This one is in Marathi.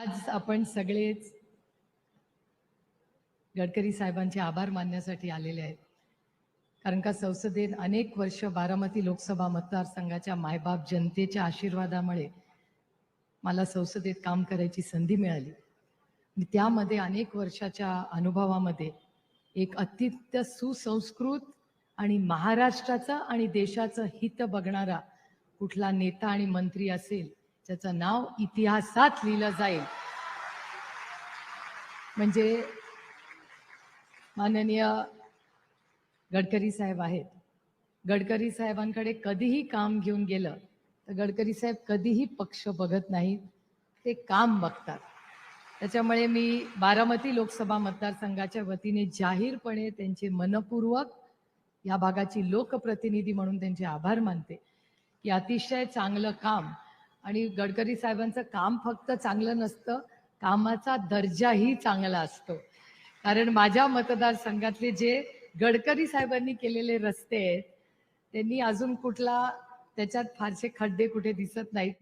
आज आपण सगळेच गडकरी साहेबांचे आभार मानण्यासाठी आलेले आहेत. कारण का संसदेत अनेक वर्ष बारामती लोकसभा मतदारसंघाच्या मायबाप जनतेच्या आशीर्वादामुळे मला संसदेत काम करायची संधी मिळाली. आणि त्यामध्ये अनेक वर्षाच्या अनुभवामध्ये एक अत्यंत सुसंस्कृत आणि महाराष्ट्राचं आणि देशाचं हित बघणारा कुठला नेता आणि मंत्री असेल ज्याचं नाव इतिहासात लिहिलं जाईल. म्हणजे माननीय गडकरी साहेब आहेत. गडकरी साहेबांकडे कधीही काम घेऊन गेलं तर गडकरी साहेब कधीही पक्ष बघत नाहीत ते काम बघतात. त्याच्यामुळे मी बारामती लोकसभा मतदारसंघाच्या वतीने जाहीरपणे त्यांचे मनपूर्वक या भागाची लोकप्रतिनिधी म्हणून त्यांचे आभार मानते. की अतिशय चांगलं काम आणि गडकरी साहेबांचं काम फक्त चांगलं नसतं कामाचा दर्जाही चांगला असतो. कारण माझ्या मतदारसंघातले जे गडकरी साहेबांनी केलेले रस्ते आहेत त्यांनी अजून कुठला त्याच्यात फारसे खड्डे कुठे दिसत नाहीत.